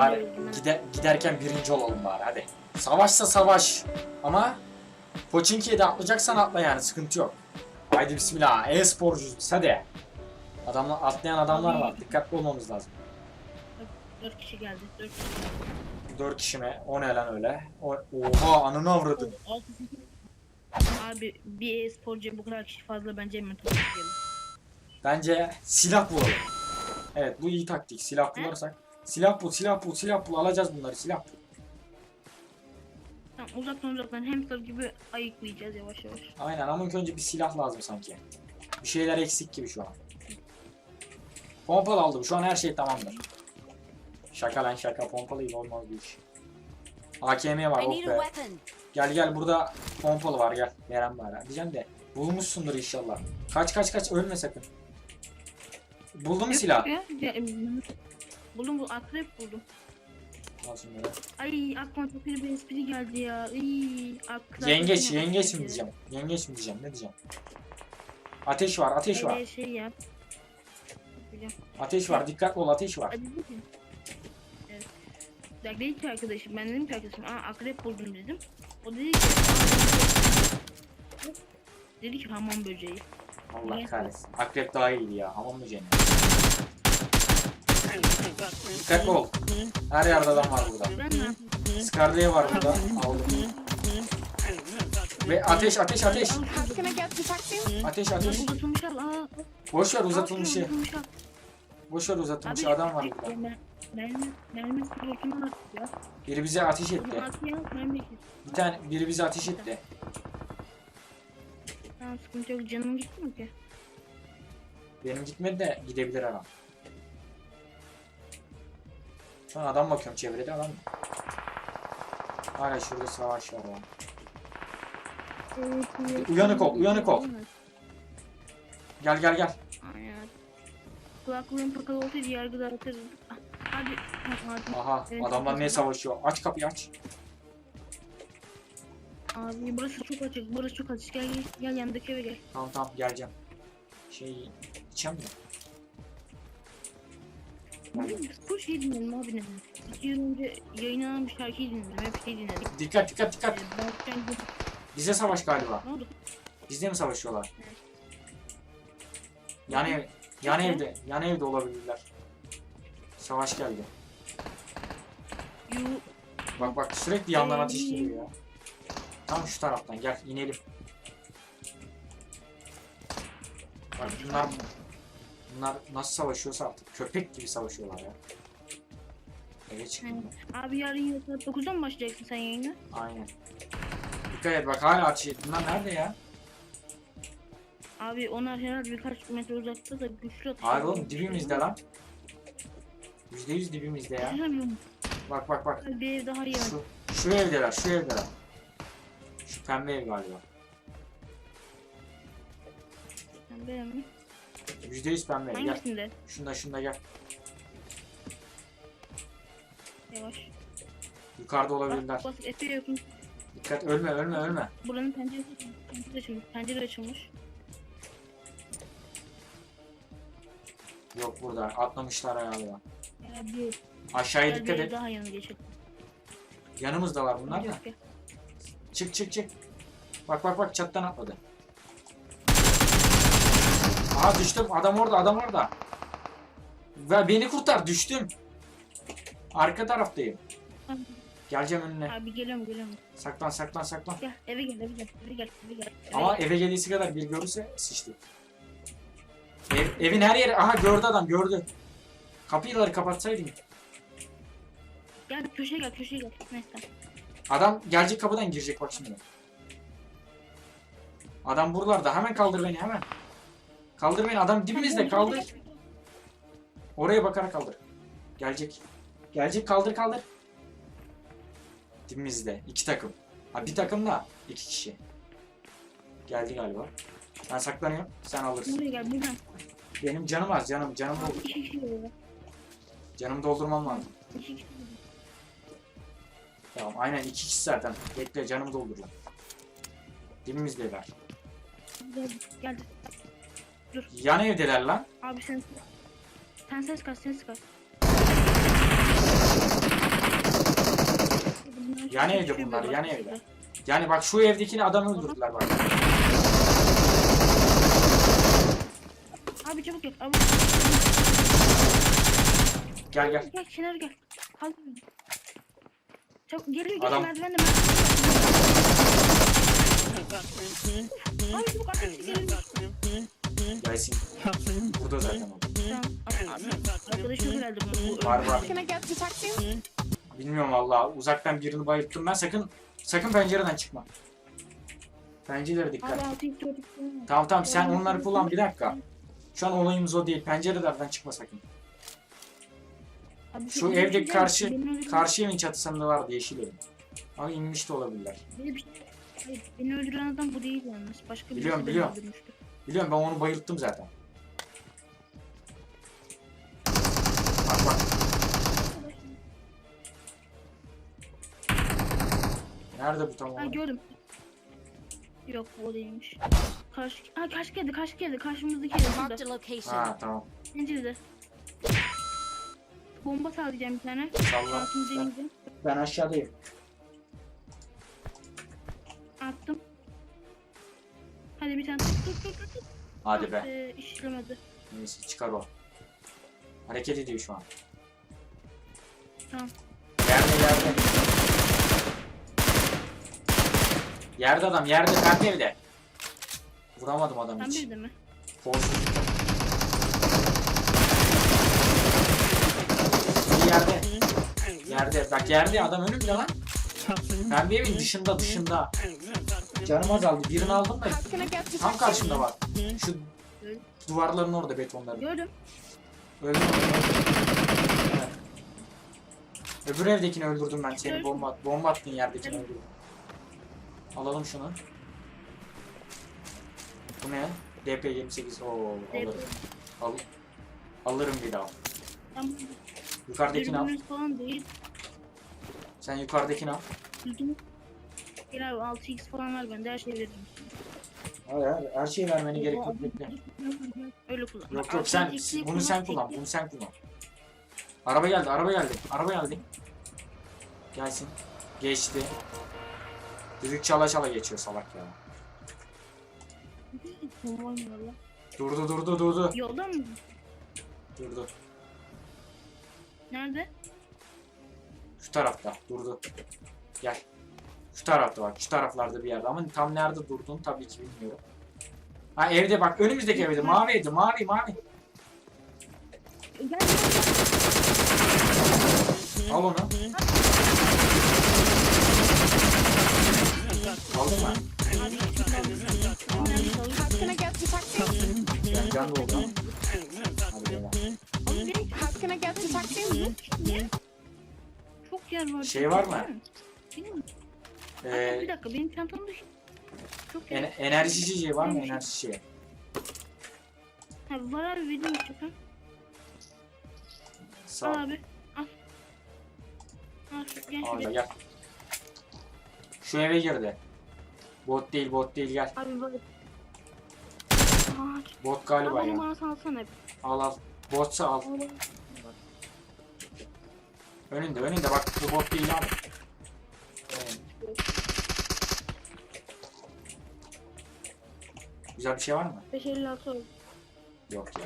Bari gide, giderken birinci olalım bari hadi. Savaşsa savaş. Ama Pochinki'ye de atlayacaksan atla yani sıkıntı yok. Haydi bismillah. E-sporcuyuz biz hadi. Adamlar, atlayan adamlar var. Dikkatli olmamız lazım. 4 kişi geldi. 4 kişi geldi. 4 kişi mi? O ne lan öyle? O, oha ananı avradın. 6 Abi bir e-sporcuya bu kadar kişi fazla bence hemen toplayalım. Bence silah bulalım. Evet bu iyi taktik. Silah He? Silah bul, silah bul, silah bul. Alacağız bunları. Silah bul. Tamam uzaktan uzaktan hamster gibi ayıklayacağız yavaş yavaş. Aynen ama ilk önce bir silah lazım sanki. Bir şeyler eksik gibi şu an. Pompalı aldım. Şu an her şey tamamdır. Şaka lan şaka. Pompalıyla olmaz bu iş. AKM var oh be. Gel gel burada pompalı var gel. Veren bari. Diyeceğim de bulmuşsundur inşallah. Kaç kaç kaç ölme sakın. Buldun mu silah? Buldum bu akrep buldum. Al şunları. Ay aklıma çok iyi bir espri geldi ya. Ay, akrep Yengeç yengeç mi diyeceğim? Yengeç mi diyeceğim? Ne diyeceğim? Ateş var ateş var. Öyle şey yap. Ateş var dikkat ol ateş var. Evet. Ki arkadaşım ben dedim ki arkadaşım aa akrep buldum dedim. O dedi ki dedi ki hamam böceği. Allah kahretsin. Akrep daha iyiydi ya. Hamam cennet? Dikkatli ol. Her yerde adam var burada. Skardiye var burada. Aldım. Ve ateş ateş ateş. Ateş ateş. Boş ver uzatılmışı. Boş ver uzatılmışı. Adam var burada. Biri bize ateş etti. Bir tane biri bize ateş etti. Tamam sıkıntı yok, canım gitti mi ki? Benim gitmedi de gidebilir adam. Şu an adam bakıyorum çevrede adam. Hala şurada savaş var ya. Uyanık ol, uyanık ol. Gel gel gel. Aynen. Olsaydı yargıda atardım. Ah, Hadi. Hadi. Aha Evet, adamlar ne savaşıyor? Aç kapıyı aç. Abi burası çok açık, burası çok açık. Gel gel, gel yanındaki eve gel. Tamam tamam geleceğim. Şey içeceğim mi? Bu şey dinledim abi neden? İki yıl önce yayınlanan bir şarkıyı dinledim, hep şey dinledim. Dikkat dikkat dikkat. Ee, Bize savaş galiba. ne oldu? Bizde mi savaşıyorlar? Evet. Yan ev, yan Evet. evde, yan evde olabilirler. Savaş geldi. Yu, Bak bak sürekli yandan ateş geliyor ya. Tam şu taraftan gel inelim. Bak bunlar bunlar nasıl savaşıyorsa artık köpek gibi savaşıyorlar ya. Eve çıktım ben. abi yarın yıl saat 9'da mı başlayacaksın sen yayına? Aynen. Dikkat et bak hala ediyor. Bunlar nerede ya? Abi onlar herhalde birkaç metre uzakta da güçlü atış. Hayır oğlum dibimizde lan. Yüzde yüz dibimizde ya. Bilmiyorum. Bak bak bak. Bir ev daha iyi. Şu, şu evdeler, şu evdeler. Şu pembe ev galiba. Beğen mi? Yüzde yüz pembe ev. Gel. Hangisinde? Şunda şunda gel. Yavaş. Yukarıda olabilirler. Bas bas Efe yakın. Dikkat ölme ölme ölme. Buranın penceresi pencere açılmış. Pencere açılmış. Yok burada. Atlamışlar galiba. Ya bir, Aşağıya dikkat et. daha yanına geçelim. Yanımızda var bunlar da. Yok. Çık çık çık. Bak bak bak çattan atladı. Aha düştüm. Adam orada adam orada. Ve beni kurtar düştüm. Arka taraftayım. Geleceğim önüne. Abi geliyorum geliyorum. Saklan saklan saklan. Gel eve gel eve gel eve gel eve gel. Eve Ama gel. eve geldiği kadar bir görürse sıçtı. Ev, evin her yeri aha gördü adam gördü. Kapıları kapatsaydın. Gel köşeye gel köşeye gel. Neyse. Adam gelecek kapıdan girecek bak şimdi. Adam buralarda hemen kaldır beni hemen. Kaldır beni adam dibimizde kaldır. Oraya bakarak kaldır. Gelecek. Gelecek kaldır kaldır. Dibimizde. iki takım. Ha bir takım da iki kişi. Geldi galiba. Ben saklanıyorum. Sen alırsın. Buraya gel buradan. Benim canım az canım. Canım doldur. Canımı doldurmam lazım. Tamam aynen iki kişi zaten. Bekle canımı dolduracağım. Dibimizdeler. Gel gel. Yan evdeler lan. Abi sen sen ses kaç ses kaç. Yan evde bunlar, yan evde. Yani bak şu evdekini adam öldürdüler bak. Abi çabuk gel. Abi. Gel gel. Gel Şener gel. Kalk. Çabuk geliyor gel Adam- merdivende merdivende. Abi çabuk gelin. Gelsin. Burada zaten o. Arkadaşım bu Var, var. Can I get? Bilmiyorum valla. Uzaktan birini bayılttım ben. Sakın sakın pencereden çıkma. Pencerelere dikkat. Çocuk. Tamam tamam sen onları kullan bir dakika. Şu an olayımız o değil. Pencerelerden çıkma sakın. Abi, Şu bir- evdeki bir- karşı karşı evin çatısında vardı yeşil evin. Ama inmiş de olabilirler. Beni bir- Hayır, beni öldüren adam bu değil yalnız. Başka birisi Biliyorum, beni biliyorum. öldürmüştü. Biliyorum ben onu bayılttım zaten. Bak bak. Nerede bu tam Ha olarak? gördüm. Yok bu o değilmiş. Karşı, ha karşı geldi, karşı geldi, karşımızdaki evde. Marked Şurada. a location. Ha tamam. Pencerede. Bomba sağlayacağım bir tane. Salla. Ben aşağıdayım. Attım. Hadi bir tane tut tut tut tut. Hadi be. Ee, işlemedi. Neyse çıkar o. Hareket ediyor şu an. Tamam. Yerde yerde. Yerde adam yerde pembe evde. Vuramadım adam Sen hiç. de mi? Kolsuz. Bir yerde. Yerde. Bak yerde adam önümde lan. Pembe evin dışında dışında. Canım azaldı. Birini aldım da tam karşımda var. Şu duvarların orada betonların. Gördüm. Öldüm. Evet. Öbür evdekini öldürdüm ben seni bomba at. Bomba attın yerdekini öldürdüm. Alalım şunu. Bu ne? DP28. Oo alırım. Al. Alırım bir daha. Tamam. Yukarıdakini al. Sen yukarıdakini al. Dürbün. Gel abi 6x falan var bende her şeyi veririm. Hayır hayır her şeyi vermene gerek yok bekle. Öyle kullan. Yok yok sen 6x'i bunu sen kullan bunu sen kullan. Araba geldi araba geldi araba geldi. Gelsin. Geçti. Düdük çala çala geçiyor salak ya. Durdu durdu durdu. Yolda mı? Durdu. Nerede? Şu tarafta durdu. Gel. Şu tarafta bak. Şu taraflarda bir yerde ama tam nerede durduğunu tabii ki bilmiyorum. Ha evde bak önümüzdeki evde mavi evde mavi mavi. Gel. Al onu. Aldın mı? How can doldu. Hadi beyler. How can I get the taxi? Çok yer var. Şey var mı? Değil Ee, bir dakika benim çantam düştü. Çok en- enerji içeceği var mı enerji içeceği? Ha, var abi vereyim istiyorsan. Sağ Al abi. Al. Al şu gel Orada şuraya. gel. Şu eve girdi. Bot değil bot değil gel. Abi. Aa, Bot galiba Abi ya. bana salsana. Al al. Botsa al. Al. Önünde önünde bak bu bot değil abi. Güzel bir şey var mı? 556 oldu. Yok ya.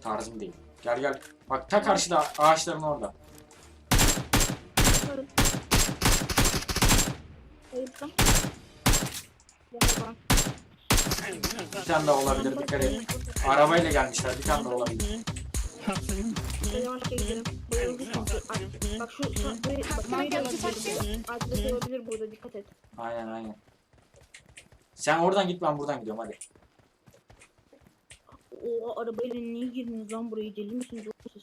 Tarzım değil. Gel gel. Bak ta karşıda ağaçların orada. Yaparım. Bayıldım. Yalan. Bir tane daha olabilir dikkat et. Arabayla gelmişler bir tane daha olabilir. Yavaşça gidelim. Bayıldı çünkü. Ay, Bak şu şu- böyle bak Bana böyle gel, olabilir taksi. burada. Arkadaş olabilir burada dikkat et. Aynen aynen. Sen oradan git ben buradan gidiyorum hadi. O arabayla niye girdiniz lan buraya deli misiniz oğlum siz?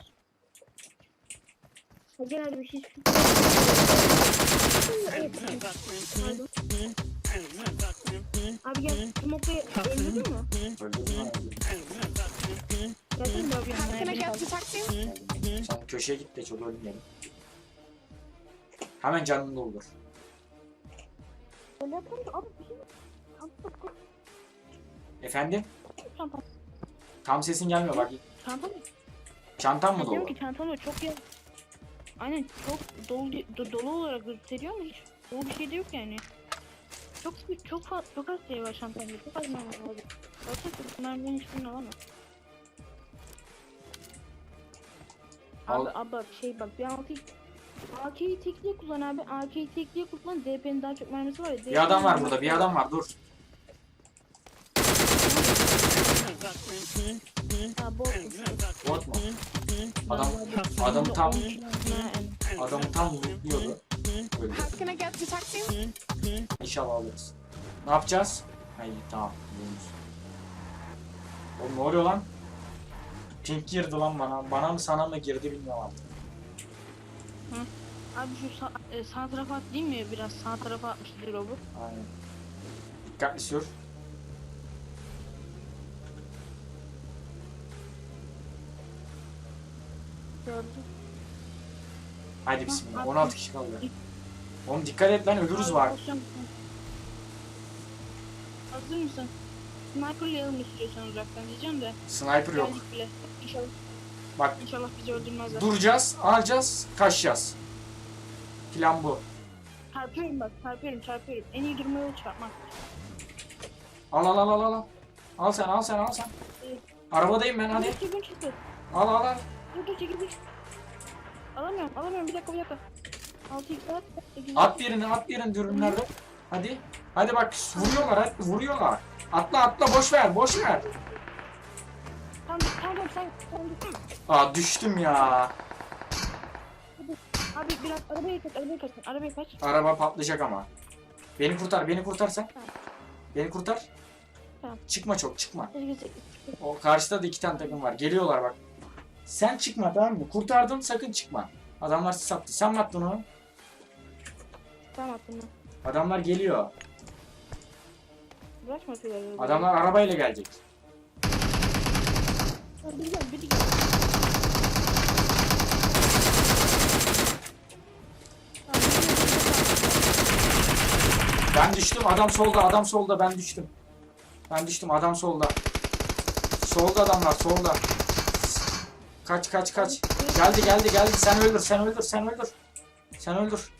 Ha gel abi siz Pardon. Abi gel Smoke'u öldürdün mü? Öldürdün mü? Öldürdün. Gelsene abi How can I yanına? get taxi? Sen köşeye git de çok ölmeyelim. Hemen canını doldur. Öyle yapalım abi bir şey Efendim? çanta Tam sesin gelmiyor bak. çanta mı? Çantan mı dolu? ki çantam var çok ya. Aynen çok dolu, do- dolu olarak gösteriyor mu hiç? O bir şey de yok yani. Çok çok fa- çok az şey var şampiyonda. Çok az mermi var. Yoksa çok mermiden hiçbirini alamaz. Al. Abi abi bak şey bak bir altı AK'yi tekliğe kullan abi. AK'yi tekliğe kullan. DP'nin daha çok mermisi var ya. Bir adam var burada. Bir adam var. Dur. Bot mu? Adam adam tam adamı tam lootluyordu. Öldü. How can I get to taxi? İnşallah alırız. Ne yapacağız? Hayır tamam. buluruz. Oğlum ne oluyor lan? Pink girdi lan bana. Bana mı sana mı girdi bilmiyorum artık. Abi şu sağ, e, sağ tarafa at değil mi? Biraz sağ tarafa atmıştı drop'u. Aynen. Dikkatli sür. Gördüm. Hadi bismillah. At. 16 kişi kaldı. Oğlum dikkat et lan ölürüz var. Hazır mısın? Sniper'layalım istiyorsan uzaktan diyeceğim de. Sniper yok. İnşallah, Bak inşallah bizi öldürmezler. duracağız, alacağız, kaçacağız. Plan bu. Çarpıyorum bak, çarpıyorum, çarpıyorum. En iyi durma yolu çarpmak. Al al al al al. Al sen al sen al sen. Arabadayım ben hadi. Çıktı. Al al al. Dur dur. Alamıyorum, alamıyorum. Bir dakika, bir dakika. 6 x at. At birini at birini dürümlerde. Hadi. Hadi bak vuruyorlar hadi vuruyorlar. Atla atla boş ver boş ver. Tamam, tamam, sen, dur. Aa düştüm ya. Abi biraz arabaya kaç, arabaya kaç, arabaya kaç. Araba patlayacak ama. Beni kurtar beni kurtar sen. Beni kurtar. Tamam. Çıkma çok çıkma. O karşıda da iki tane takım var. Geliyorlar bak. Sen çıkma tamam mı? Kurtardın sakın çıkma. Adamlar sattı. Sen mi attın onu? Tamam attım ben. Adamlar geliyor. Adamlar arabayla gelecek. Biri gel, biri gel. Ben düştüm. Adam solda. Adam solda. Ben düştüm. Ben düştüm. Adam solda. Solda adamlar. Solda. Kaç kaç kaç. Geldi geldi geldi. Sen öldür. Sen öldür. Sen öldür. Sen öldür.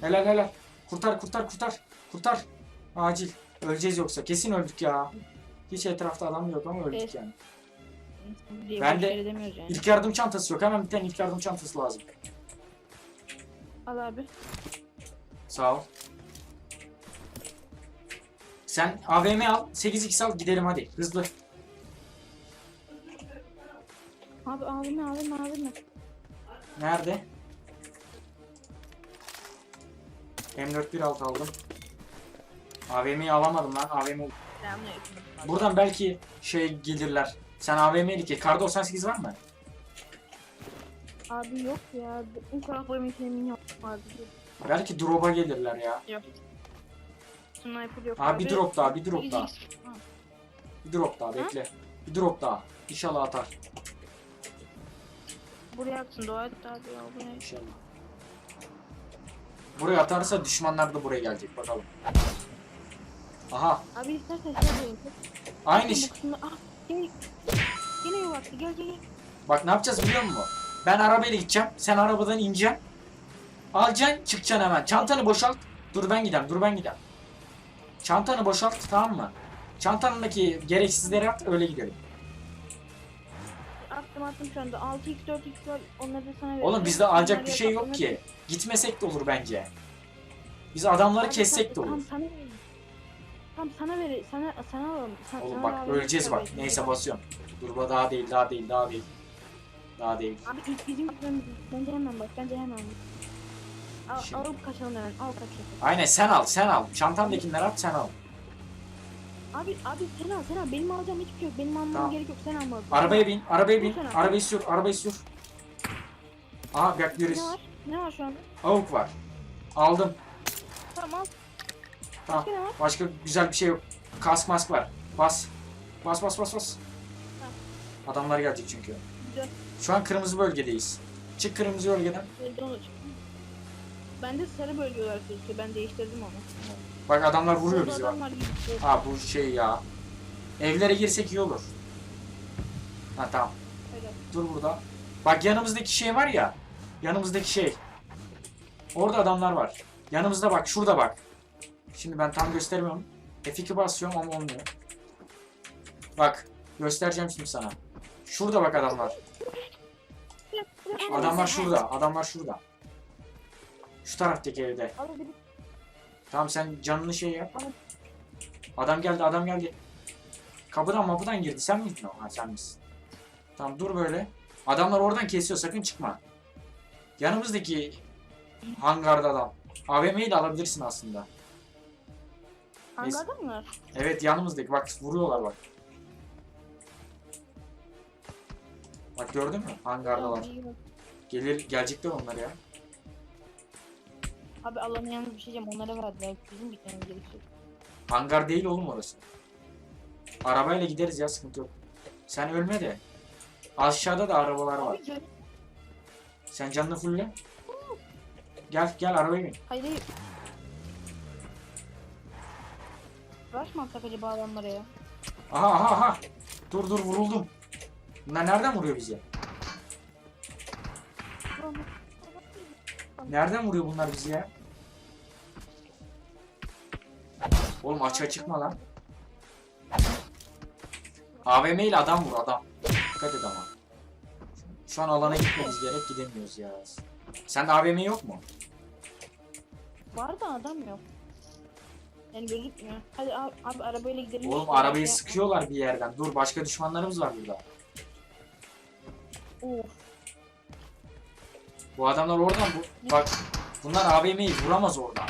Helal helal. Kurtar kurtar kurtar. Kurtar. Acil. Öleceğiz yoksa. Kesin öldük ya. Hiç etrafta adam yok ama öldük Evet. yani. Ben de- yani. İlk yardım çantası yok. Hemen bir tane ilk yardım çantası lazım. Al abi. Sağ ol. Sen AVM al. 8x al. Gidelim hadi. Hızlı. Abi ağlama ağlama ağlama. Nerede? M416 aldım. AVM'yi alamadım lan. AVM. Buradan belki şey gelirler. Sen AVM'lik ki. Kar 98 var mı? Abi yok ya. Bu emin emin yok. Belki drop'a gelirler ya. yok. Sniper yok Abi bir drop daha, bir drop daha. Ha, Bir drop daha bekle. Bir drop daha. İnşallah atar. Buraya atsın dua et abi ya bu ne? İnşallah. Buraya atarsa düşmanlar da buraya gelecek bakalım. Aha. Abi istersen şey yapayım. Aynı ah yine attı gel gel gel. Bak ne yapacağız biliyor musun? Ben arabayla gideceğim. Sen arabadan ineceksin. Alacaksın çıkacaksın hemen. Çantanı boşalt. Dur ben gidem. Dur ben gidem. Çantanı boşalt tamam mı? Çantanındaki gereksizleri at öyle gidelim. Attım attım şu anda 6x 4x var onları da sana Oğlum bizde Onları alacak bir şey yok ki. Gitmesek de olur bence. Biz adamları Abi kessek de olur. Tam sana verin. Tam sana ver sana sana alalım. Sen, Oğlum sana bak alalım. öleceğiz bak. Neyse basıyorum. Dur bu daha değil daha değil daha değil. Daha değil. Abi ilk bizim yapmamız bence hemen bak bence hemen. Al, Şimdi- alıp kaçalım hemen al kaçalım. Aynen sen al sen al. Çantandakileri at sen al. Abi abi sen al sen al benim alacağım hiçbir şey yok benim almam Tamam. gerek yok sen alma. Arabaya bin arabaya bin. Lütfen al. Arabayı sür arabayı sür. Aha Ne var? Ne var şu anda? Avuk var. Aldım. Tamam al. Tamam. Başka ne var? Başka güzel bir şey yok. Kask mask var. Bas. Bas bas bas bas. Adamlar gelecek çünkü. Güzel. Şu an kırmızı bölgedeyiz. Çık kırmızı bölgeden. Onu çıktı. Bende sarı bölge olarak gözüküyor. Ben değiştirdim onu. Bak adamlar vuruyor Burada bizi bak. adam var gibi. Ha bu şey ya. Evlere girsek iyi olur. Ha tamam. Öyle. Dur burada. Bak yanımızdaki şey var ya. Yanımızdaki şey. Orada adamlar var. Yanımızda bak şurada bak. Şimdi ben tam göstermiyorum. F2 basıyorum ama olmuyor. Bak göstereceğim şimdi sana. Şurada bak adamlar. Adamlar şurada. Adamlar şurada. Şu taraftaki evde. Abi biri Tamam sen canını şey yap. Adam geldi adam geldi. Kapıdan mapıdan girdi. Sen miydin o? Ha sen misin? Tamam dur böyle. Adamlar oradan kesiyor sakın çıkma. Yanımızdaki hangarda adam. AVM'yi de alabilirsin aslında. hangarda mı? Evet yanımızdaki bak vuruyorlar bak. Bak gördün mü? Hangardalar. Gelir gelecekler onlar ya. Abi Allah'ın yalnız bir şey diyeceğim onlara verdiler. Bizim gitmemiz gerekiyor. Hangar değil oğlum orası. Arabayla gideriz ya sıkıntı yok. Sen ölme de. Aşağıda da arabalar var. Abi Sen canını fulle. Gel gel arabaya bin. Hayır hayır. Rush mı atsak acaba adamlara ya? Aha aha aha. Dur dur vuruldum. Bunlar nereden vuruyor bizi? Nereden vuruyor bunlar bizi ya? Oğlum açığa çıkma lan. AVM ile adam vur adam. Dikkat et ama. Şu an alana gitmemiz gerek gidemiyoruz ya. Sende AVM yok mu? Var da adam yok. Yani gözükmüyor. Hadi abi, abi arabayla gidelim. Oğlum arabayı sıkıyorlar bir yerden. Dur başka düşmanlarımız var burada. Of. Bu adamlar oradan bu. Bak bunlar AVM'yi vuramaz oradan.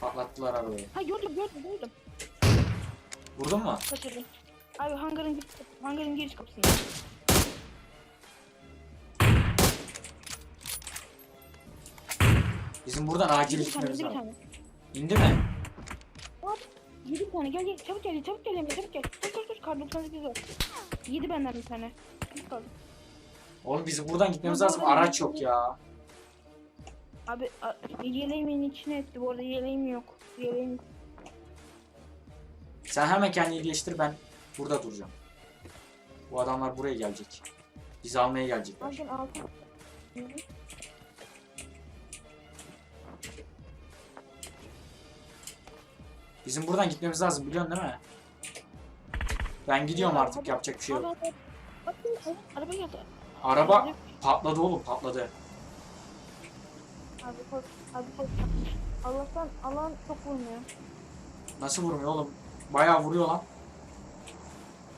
Patlattılar arabayı. Ha gördüm gördüm gördüm. Vurdun mu? Kaçırdım. Abi hangarın hangarın giriş kapısında. Bizim buradan acil Yedi tane, gitmemiz yedi lazım. tane. İndi mi? Yedi tane gel gel çabuk gel çabuk gel Emre çabuk gel. Dur dur dur kar 98 var. Yedi benden bir tane. Bir kaldı. Oğlum bizim buradan gitmemiz lazım. Araç yok ya. Abi a- yeleğimin içine etti bu arada yeleğim yok. Yeleğim. Sen hemen kendini iyileştir ben burada duracağım. Bu adamlar buraya gelecek. Bizi almaya gelecekler. Bakın altı. Hı hı. Bizim buradan gitmemiz lazım biliyorsun değil mi? Ben gidiyorum artık yapacak bir şey yok. Abi, abi, Bakın abi, araba geldi. Araba patladı oğlum patladı. Abi koş. Abi koş. Allah'tan alan çok vurmuyor. Nasıl vurmuyor oğlum? Bayağı vuruyor lan.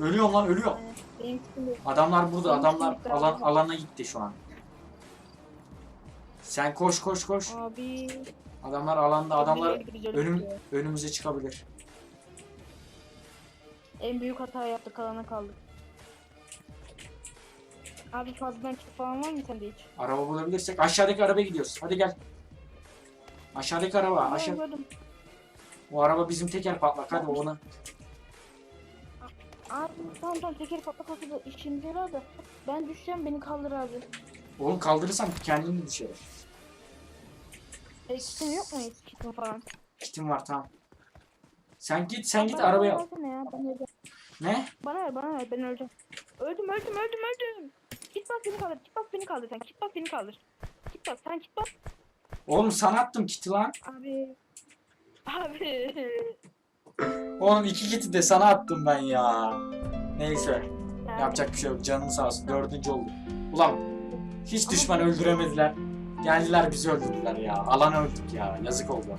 Ölüyorum lan ölüyorum. Yani benim şimdi Adamlar burada Benim adamlar alan, alana gitti şu an. Sen koş koş koş. abi. Adamlar alanda adamlar önüm önümüze çıkabilir. En büyük hata yaptık alana kaldık. Abi fazladan kit falan var mı sende hiç? Araba bulabilirsek aşağıdaki arabaya gidiyoruz. Hadi gel. Aşağıdaki araba. Tamam, Aşağı. gördüm. O araba bizim teker patlak. Hadi ona. Abi tamam tamam teker patlak olsa da işimize yarar da. Ben düşeceğim beni kaldır abi. Oğlum kaldırırsam kendini düşer. E, yok mu hiç falan? Kitim var tamam. Sen git sen git Bana- arabaya al. Ya. Ne? bana ver bana ver ben öleceğim. Öldüm öldüm öldüm öldüm. Git bak beni kaldır git bak beni kaldır sen git bak beni kaldır. Git bak sen git bak. Oğlum sana attım kiti lan. Abi. Abi. Oğlum iki kiti de sana attım ben ya. Neyse. Yapacak bir şey yok. Canın sağ olsun. Dördüncü oldu. Ulan hiç düşman öldüremediler. Geldiler bizi öldürdüler ya. Alan öldük ya. Yazık oldu.